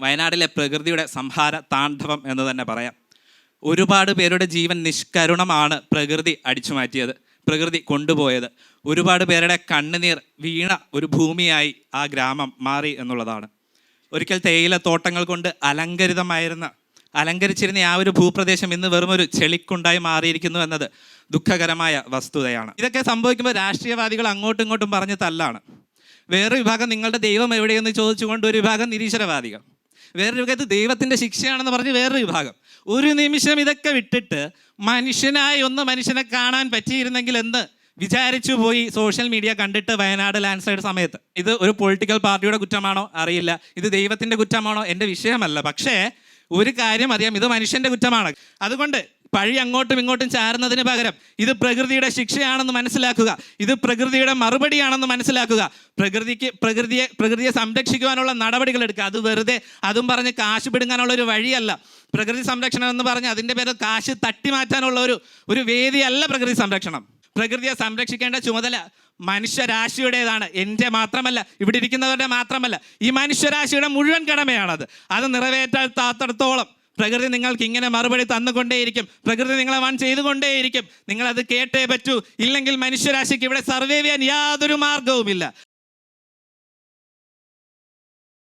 വയനാട്ടിലെ പ്രകൃതിയുടെ സംഹാര താണ്ഡവം എന്ന് തന്നെ പറയാം. ഒരുപാട് പേരുടെ ജീവൻ നിഷ്കരുണമാണ് പ്രകൃതി അടിച്ചു മാറ്റിയത് പ്രകൃതി കൊണ്ടുപോയത്. ഒരുപാട് പേരുടെ കണ്ണുനീർ വീണ ഒരു ഭൂമിയായി ആ ഗ്രാമം മാറി എന്നുള്ളതാണ്. ഒരിക്കൽ തേയില തോട്ടങ്ങൾ കൊണ്ട് അലങ്കരിതമായിരുന്ന അലങ്കരിച്ചിരുന്ന ആ ഒരു ഭൂപ്രദേശം ഇന്ന് വെറും ഒരു ചെളിക്കുണ്ടായി മാറിയിരിക്കുന്നു എന്നത് ദുഃഖകരമായ വസ്തുതയാണ്. ഇതൊക്കെ സംഭവിക്കുമ്പോൾ രാഷ്ട്രീയവാദികൾ അങ്ങോട്ടും ഇങ്ങോട്ടും പറഞ്ഞ് തല്ലാണ്. വേറൊരു വിഭാഗം നിങ്ങളുടെ ദൈവം എവിടെയെന്ന് ചോദിച്ചുകൊണ്ട് ഒരു വിഭാഗം നിരീശ്വരവാദികൾ. വേറൊരു വിഭാഗത്ത് ദൈവത്തിന്റെ ശിക്ഷയാണെന്ന് പറഞ്ഞ് വേറൊരു വിഭാഗം. ഒരു നിമിഷം ഇതൊക്കെ വിട്ടിട്ട് മനുഷ്യനായി ഒന്ന് മനുഷ്യനെ കാണാൻ പറ്റിയിരുന്നെങ്കിൽ എന്ന് വിചാരിച്ചു പോയി സോഷ്യൽ മീഡിയ കണ്ടിട്ട് വയനാട് ലാൻഡ് സ്ലൈഡ് സമയത്ത്. ഇത് ഒരു പൊളിറ്റിക്കൽ പാർട്ടിയുടെ കുറ്റമാണോ? അറിയില്ല. ഇത് ദൈവത്തിന്റെ കുറ്റമാണോ? എന്റെ വിഷയമല്ല. പക്ഷേ ഒരു കാര്യം അറിയാം. ഇത് മനുഷ്യന്റെ കുറ്റമാണ്. അതുകൊണ്ട് പഴി അങ്ങോട്ടും ഇങ്ങോട്ടും ചാരുന്നതിന് പകരം ഇത് പ്രകൃതിയുടെ ശിക്ഷയാണെന്ന് മനസ്സിലാക്കുക. ഇത് പ്രകൃതിയുടെ മറുപടിയാണെന്ന് മനസ്സിലാക്കുക. പ്രകൃതിക്ക് പ്രകൃതിയെ പ്രകൃതിയെ സംരക്ഷിക്കുവാനുള്ള നടപടികൾ എടുക്കുക. അത് വെറുതെ അതും പറഞ്ഞ് കാശ് പിടുങ്ങാനുള്ള ഒരു വഴിയല്ല. പ്രകൃതി സംരക്ഷണം എന്ന് പറഞ്ഞ് അതിന്റെ പേരിൽ കാശ് തട്ടി മാറ്റാനുള്ള ഒരു ഒരു വേദിയല്ല പ്രകൃതി സംരക്ഷണം. പ്രകൃതിയെ സംരക്ഷിക്കേണ്ട ചുമതല മനുഷ്യരാശിയുടേതാണ്. എന്റെ മാത്രമല്ല ഇവിടെ ഇരിക്കുന്നവരുടെ മാത്രമല്ല. ഈ മനുഷ്യരാശിയുടെ മുഴുവൻ കടമയാണത്. അത് നിറവേറ്റാത്താത്തടത്തോളം പ്രകൃതി നിങ്ങൾക്ക് ഇങ്ങനെ മറുപടി തന്നുകൊണ്ടേയിരിക്കും. പ്രകൃതി നിങ്ങളെ വൺ ചെയ്തുകൊണ്ടേയിരിക്കും. നിങ്ങൾ അത് കേട്ടേ പറ്റൂ. ഇല്ലെങ്കിൽ മനുഷ്യരാശിക്ക് ഇവിടെ സർവേ ചെയ്യാൻ യാതൊരു മാർഗവുമില്ല